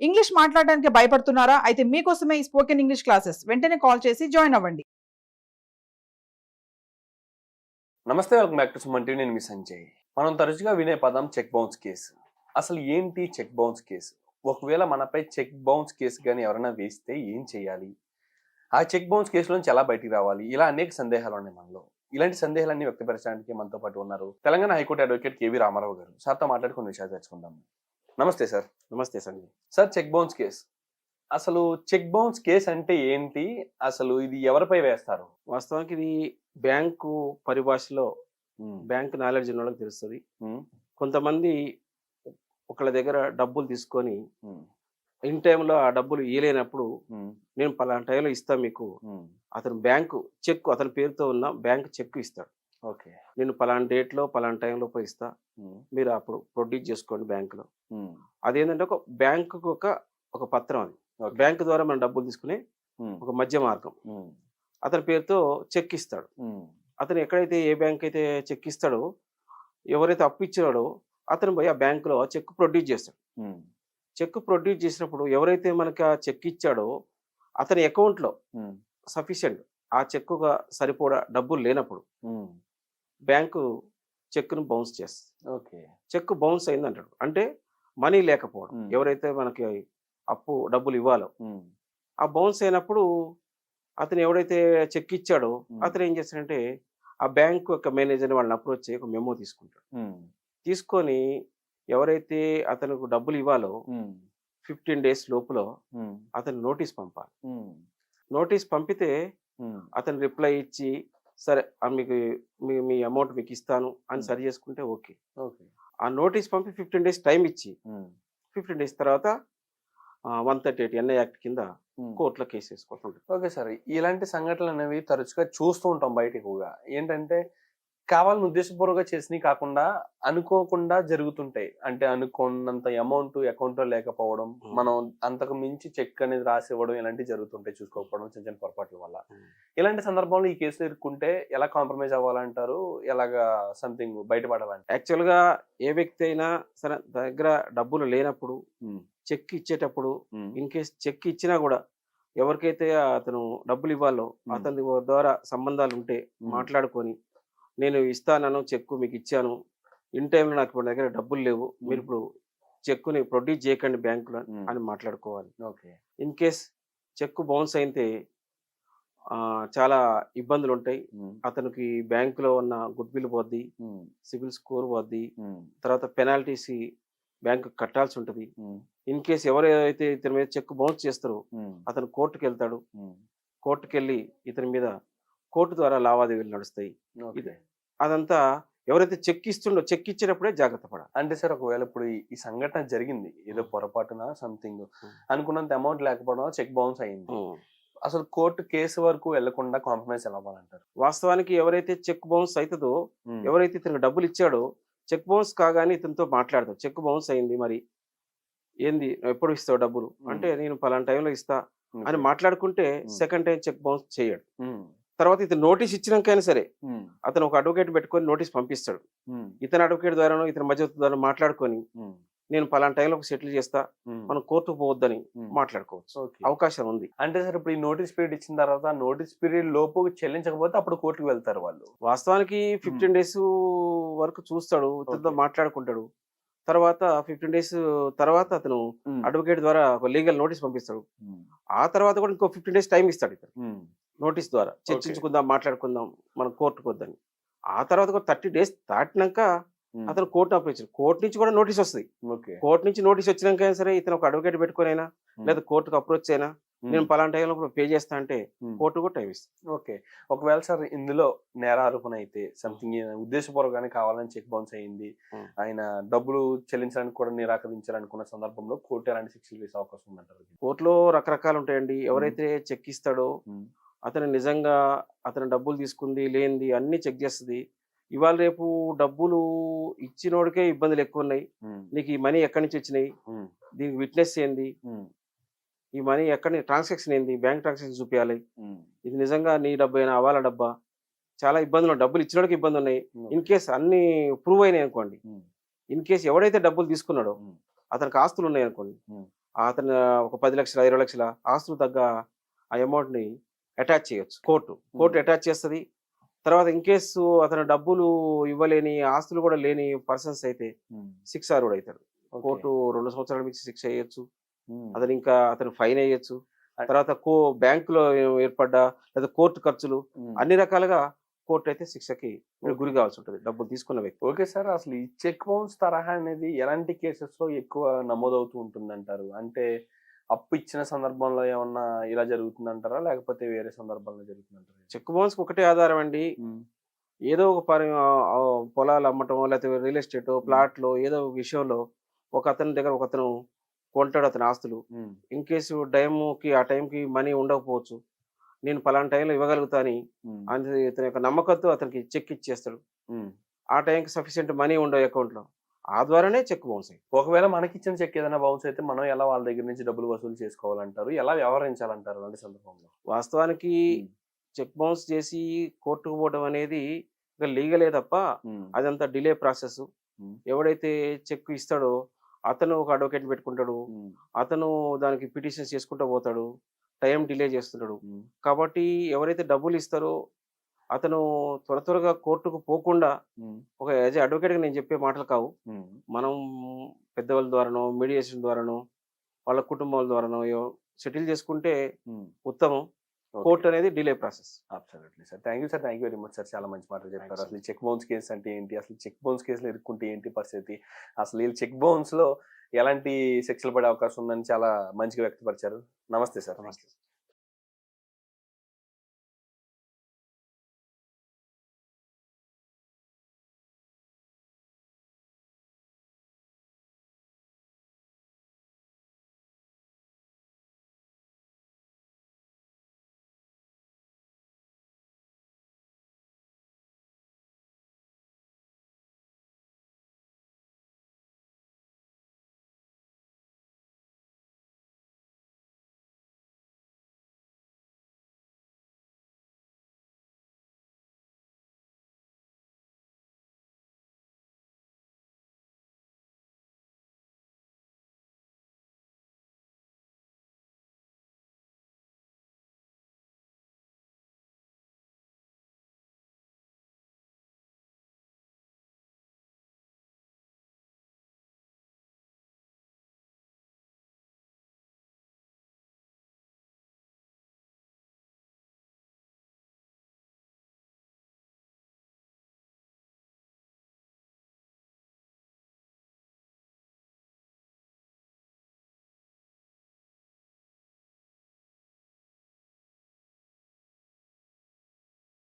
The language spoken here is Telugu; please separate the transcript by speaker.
Speaker 1: ఇంగ్లీష్ మాట్లాడడానికి భయపడుతున్నారా? అయితే మీకోసమే ఈ స్పోకెన్ ఇంగ్లీష్ క్లాసెస్. వెంటనే కాల్ చేసి జాయిన్ అవ్వండి.
Speaker 2: నమస్తే welcome back to Suman TV. నేను మీ సంజయ్. మనం తరచుగా వినే పదం చెక్ బౌన్స్ కేసు. అసలు ఏంటి చెక్ బౌన్స్ కేసు? ఒకవేళ మనపై చెక్ బౌన్స్ కేసు కానీ ఎవరైనా వేస్తే ఏం చేయాలి? ఆ చెక్ బౌన్స్ కేసులోంచి ఎలా బయటికి రావాలి? ఇలా అనేక సందేహాలు ఉన్నాయి మనలో. ఇలాంటి సందేహాలన్నీ వ్యక్తపరచడానికి మనతో పాటు ఉన్నారు Telangana high court advocate K V Ramarao garu. సార్తో మాట్లాడి కొన్ని విషయాలు తెలుసుకుందాం. నమస్తే సార్.
Speaker 3: నమస్తే Sanjay
Speaker 2: sir check bounce case. అసలు చెక్ బౌన్స్ కేసు అంటే ఏంటి? అసలు ఇది ఎవరిపై వేస్తారు?
Speaker 3: వాస్తవానికి ఇది బ్యాంకు పరిభాషలో బ్యాంక్ నాలెడ్జ్ ఉన్న వాళ్ళకి తెలుస్తుంది కొంతమంది ఒకళ్ళ దగ్గర డబ్బులు తీసుకొని ఇన్ టైంలో ఆ డబ్బులు ఇవ్వలేనప్పుడు నేను పలానా టైంలో ఇస్తా మీకు. అతను బ్యాంకు చెక్ అతని పేరుతో ఉన్న బ్యాంక్ చెక్ ఇస్తాడు.
Speaker 2: ఓకే.
Speaker 3: నేను పలానా డేట్లో పలానా టైంలో ఇస్తా. మీరు అప్పుడు ప్రొడ్యూస్ చేసుకోండి బ్యాంకులో. అదేంటంటే ఒక బ్యాంకుకు ఒక ఒక పత్రం అది. బ్యాంకు ద్వారా మనం డబ్బులు తీసుకునే ఒక మధ్య మార్గం. అతని పేరుతో చెక్ ఇస్తాడు. అతను ఎక్కడైతే ఏ బ్యాంక్ అయితే చెక్ ఇస్తాడో ఎవరైతే అప్పు ఇచ్చాడో అతను పోయి ఆ బ్యాంకులో చెక్ ప్రొడ్యూస్ చేస్తాడు. చెక్ ప్రొడ్యూస్ చేసినప్పుడు ఎవరైతే మనకి ఆ చెక్ ఇచ్చాడో అతని అకౌంట్లో సఫిషియంట్ ఆ చెక్కుగా సరిపోడా డబ్బులు లేనప్పుడు బ్యాంకు చెక్ను బౌన్స్ చేస్తుంది.
Speaker 2: ఓకే.
Speaker 3: చెక్ బౌన్స్ అయింది అంటాడు అంటే మనీ లేకపోవడం. ఎవరైతే మనకి అప్పు డబ్బులు ఇవ్వాలో ఆ బౌన్స్ అయినప్పుడు అతను ఎవడైతే చెక్ ఇచ్చాడో. అతను ఏం చేస్తాడంటే ఆ బ్యాంకు యొక్క మేనేజర్ వాళ్ళని అప్రోచ్ చేయి ఒక మెమో తీసుకుంటాడు. తీసుకొని ఎవరైతే అతనికి డబ్బులు ఇవ్వాలో ఫిఫ్టీన్ డేస్ లోపల అతను నోటీస్ పంపాలి. నోటీస్ పంపితే అతను రిప్లై ఇచ్చి సరే ఆ మీకు మీ మీ అమౌంట్ మీకు ఇస్తాను అని. సరి చేసుకుంటే ఓకే.
Speaker 2: ఓకే.
Speaker 3: ఆ నోటీస్ పంపి ఫిఫ్టీన్ డేస్ టైం ఇచ్చి ఫిఫ్టీన్ డేస్ తర్వాత one thirty eight N I act కింద. కోర్టులో కేసు వేసుకోవాలంటే
Speaker 2: ఓకే సార్. ఇలాంటి సంఘటనలు అనేవి తరచుగా చూస్తూ ఉంటాం బయట ఎక్కువగా ఏంటంటే కావాలని ఉద్దేశపూర్వకంగా చేసినవి కాకుండా అనుకోకుండా జరుగుతుంటాయి అంటే అనుకున్నంత అమౌంట్ అకౌంట్లో లేకపోవడం. మనం అంతకు మించి చెక్ అనేది రాసి ఇవ్వడం ఇలాంటివి జరుగుతుంటాయి చూసుకోకపోవడం చిన్న చిన్న పొరపాట్ల వల్ల. ఇలాంటి సందర్భంలో ఈ కేసులో ఇరుక్కుంటే ఎలా కాంప్రమైజ్ అవ్వాలంటారు ఎలాగా సంథింగ్ బయటపడాలంటే
Speaker 3: యాక్చువల్గా ఏ వ్యక్తి అయినా సరే దగ్గర డబ్బులు లేనప్పుడు. చెక్ ఇచ్చేటప్పుడు ఇన్ కేస్ చెక్ ఇచ్చినా కూడా ఎవరికైతే అతను డబ్బులు ఇవ్వాలో. అతని ద్వారా సంబంధాలు ఉంటే మాట్లాడుకొని నేను ఇస్తానను చెక్కు మీకు ఇచ్చాను ఇన్ టైంలో నాకు ఇప్పుడు దగ్గర డబ్బులు లేవు. మీరు ఇప్పుడు చెక్కుని ప్రొడ్యూస్ చేయకండి బ్యాంకులో. అని మాట్లాడుకోవాలి.
Speaker 2: Okay.
Speaker 3: In case check bounce అయితే చాలా ఇబ్బందులు ఉంటాయి అతనికి బ్యాంకులో ఉన్న గుడ్ విల్ పోద్ది సివిల్ స్కోర్ పోద్ది తర్వాత పెనాల్టీస్ బ్యాంకు కట్టాల్సి ఉంటుంది ఇన్ కేస్ ఎవరైతే ఇతని మీద చెక్ బౌన్స్ చేస్తారో అతను కోర్టుకు వెళ్తాడు కోర్టుకు వెళ్ళి ఇతని మీద కోర్టు ద్వారా లావాదేవీలు నడుస్తాయి. అదంతా ఎవరైతే చెక్ ఇస్తుండో చెక్ ఇచ్చేటప్పుడే జాగ్రత్త పడాలి.
Speaker 2: అంటే సార్ ఒకవేళ ఇప్పుడు ఈ- సంఘటన జరిగింది ఏదో పొరపాటున సంథింగ్ అనుకున్నంత అమౌంట్ లేకపోవడం చెక్ బౌన్స్ అయింది. అసలు కోర్టు కేసు వరకు వెళ్ళకుండా కాంప్రమైజ్ ఎలా అవ్వాలంటారు?
Speaker 3: వాస్తవానికి ఎవరైతే చెక్ బౌన్స్ అవుతుందో ఎవరైతే ఇతనికి డబ్బులు ఇచ్చాడో చెక్ బౌన్స్ కాగానే ఇతనితో మాట్లాడతాడు చెక్ బౌన్స్ అయింది మరి. ఏంది? ఎప్పుడు ఇస్తావు డబ్బులు. అంటే నేను పలానా టైంలో ఇస్తా. అని మాట్లాడుకుంటే. సెకండ్ టైం చెక్ బౌన్స్ చేయడు. తర్వాత ఇతను నోటీస్ ఇచ్చినాకైనా సరే అతను ఒక అడ్వకేట్ పెట్టుకొని నోటీస్ పంపిస్తాడు. ఇతని అడ్వకేట్ ద్వారానో ఇతని మధ్య ద్వారా మాట్లాడుకొని నేను పలానా టైంలో సెటిల్ చేస్తా. మనం కోర్టుకు పోవద్దని. మాట్లాడుకోవచ్చు. అవకాశం ఉంది.
Speaker 2: అంటే సార్ ఇప్పుడు ఈ నోటీస్ పీరియడ్ ఇచ్చిన తర్వాత నోటీస్ పీరియడ్ లోపు చెల్లించకపోతే అప్పుడు కోర్టుకు వెళ్తారు వాళ్ళు.
Speaker 3: వాస్తవానికి ఫిఫ్టీన్ డేస్ వరకు చూస్తాడు ఇతనితో
Speaker 2: Okay.
Speaker 3: మాట్లాడుకుంటాడు. తర్వాత ఫిఫ్టీన్ డేస్ తర్వాత అతను అడ్వకేట్ ద్వారా ఒక లీగల్ నోటీస్ పంపిస్తాడు. ఆ తర్వాత కూడా ఇంకో ఫిఫ్టీన్ డేస్ టైం ఇస్తాడు ఇతను. నోటీస్ ద్వారా చర్చించుకుందాం మాట్లాడుకుందాం మనం కోర్టుకు వద్దని. ఆ తర్వాత కూడా థర్టీ డేస్ దాటినాక అతను కోర్టు అప్పించాడు కోర్టు నుంచి కూడా నోటీస్ వస్తుంది.
Speaker 2: ఓకే.
Speaker 3: కోర్టు నుంచి నోటీస్ వచ్చినాక సరే ఇతను ఒక అడ్వకేట్ పెట్టుకొని అయినా
Speaker 2: ఉమ్,
Speaker 3: లేదా కోర్టుకు అప్రోచ్ అయినా నేను పలానా టైంలో పే చేస్తా అంటే. కోర్టు కూడా టైం ఇస్తుంది
Speaker 2: ఓకే. ఒకవేళ సార్ ఇందులో నేర ఆరోపణ అయితే సంథింగ్ ఉద్దేశపూర్వకంగానే కావాలని చెక్ బౌన్స్ అయింది. ఆయన డబ్బులు చెల్లించడానికి కూడా నిరాకరించాలనుకున్న సందర్భంలో కోర్టు ఎలాంటి శిక్షలు వేసే అవకాశం ఉందంటారు?
Speaker 3: కోర్టులో రకరకాలు ఉంటాయండి. ఎవరైతే చెక్ ఇస్తాడో. అతను నిజంగా అతను డబ్బులు తీసుకుంది లేనిది అన్ని చెక్ చేస్తుంది ఇవాళ రేపు డబ్బులు ఇచ్చినోడికే ఇబ్బందులు ఎక్కువ ఉన్నాయి. నీకు ఈ మనీ ఎక్కడి నుంచి వచ్చినాయి. దీనికి విట్నెస్ ఏంది. ఈ మనీ ఎక్కడి ట్రాన్సాక్షన్ ఏంది బ్యాంక్ ట్రాన్సాక్షన్ చూపించాలి. ఇది నిజంగా నీ డబ్బు అయినా అవాల డబ్బా చాలా ఇబ్బందులు ఉన్నాయి. డబ్బులు ఇచ్చినోడికి ఇబ్బంది ఉన్నాయి. ఇన్ కేస్ అన్ని ప్రూవ్ అయినాయి అనుకోండి. ఇన్ కేస్ ఎవడైతే డబ్బులు తీసుకున్నాడో. అతనికి ఆస్తులు ఉన్నాయి అనుకోండి. అతను ఒక పది లక్షల ఇరవై లక్షల ఆస్తులు తగ్గ ఆ అమౌంట్ని అటాచ్ చేయొచ్చు. కోర్టు. కోర్టు అటాచ్ చేస్తుంది. తర్వాత ఇన్ కేసు అతను డబ్బులు ఇవ్వలేని ఆస్తులు కూడా లేని పర్సన్స్ అయితే శిక్ష కూడా అవుతాడు కోర్టు రెండు సంవత్సరాల నుంచి శిక్ష వేయొచ్చు. అతను ఇంకా అతను ఫైన్ వేయొచ్చు. తర్వాత కో బ్యాంకులో ఏర్పడ్డ లేదా కోర్టు ఖర్చులు అన్ని రకాలుగా కోర్టు అయితే శిక్షకి గురి కావాల్సి ఉంటుంది డబ్బులు తీసుకున్న వ్యక్తి.
Speaker 2: ఓకే సార్ అసలు ఈ చెక్ బౌన్స్ తరహా అనేది ఎలాంటి కేసెస్లో ఎక్కువ నమోదవుతూ ఉంటుంది అంటారు అంటే అప్పు ఇచ్చిన సందర్భంలో ఏమన్నా ఇలా జరుగుతుందంటారా? లేకపోతే వేరే సందర్భంలో జరుగుతుందంటారా?
Speaker 3: చెక్ బౌన్స్ ఒకటే ఆధారం అండి. ఏదో ఒక పరి పొలాలు అమ్మటం లేకపోతే రియల్ ఎస్టేట్ ప్లాట్లు ఏదో ఒక విషయంలో ఒక అతని దగ్గర ఒక అతను కొంటాడు అతని ఆస్తులు. ఇన్ కేసు టైంకి ఆ టైంకి మనీ ఉండకపోవచ్చు. నేను పలానా టైంలో ఇవ్వగలుగుతా అని అని ఇతని యొక్క నమ్మకంతో అతనికి చెక్ ఇచ్చేస్తాడు. ఆ టైంకి సఫిషియెంట్ మనీ ఉండవు అకౌంట్లో. ఆ ద్వారానే చెక్ బౌన్స్ అయ్యి
Speaker 2: ఒకవేళ మనకి ఇచ్చిన చెక్ ఏదైనా బౌన్స్ అయితే మనం ఎలా వాళ్ళ దగ్గర నుంచి డబ్బులు వసూలు చేసుకోవాలంటారు? ఎలా వ్యవహరించాలంటారు? అలాంటి సందర్భంలో.
Speaker 3: వాస్తవానికి చెక్ బౌన్స్ చేసి కోర్టుకు పోవడం అనేది ఇక లీగలే తప్ప అదంతా డిలే ప్రాసెస్. ఎవడైతే చెక్ ఇస్తాడో అతను ఒక అడ్వకేట్ పెట్టుకుంటాడు. అతను దానికి పిటిషన్ చేసుకుంటూ పోతాడు. టైం డిలే చేస్తుంటాడు కాబట్టి ఎవరైతే డబ్బులు ఇస్తారో అతను త్వర త్వరగా కోర్టుకు పోకుండా ఒక యాజ్ అడ్వకేట్గా నేను చెప్పే మాటలు కావు. మనం పెద్దవాళ్ళ ద్వారానో మీడియేషన్ ద్వారానో వాళ్ళ కుటుంబాల ద్వారానో సెటిల్ చేసుకుంటే ఉత్తమం. కోర్టు అనేది delay process.
Speaker 2: Absolutely sir. Thank you sir. Thank you very much sir. చాలా మంచి మాటలు చెప్పారు. అసలు చెక్ బౌన్స్ కేసు అంటే ఏంటి? అసలు చెక్ బౌన్స్ కేసులు ఇరుక్కుంటే ఏంటి పరిస్థితి? అసలు వీళ్ళు చెక్ బౌన్స్లో ఎలాంటి శిక్షలు పడే అవకాశం ఉందని చాలా మంచిగా వ్యక్తపరిచారు. నమస్తే సార్.
Speaker 3: నమస్తే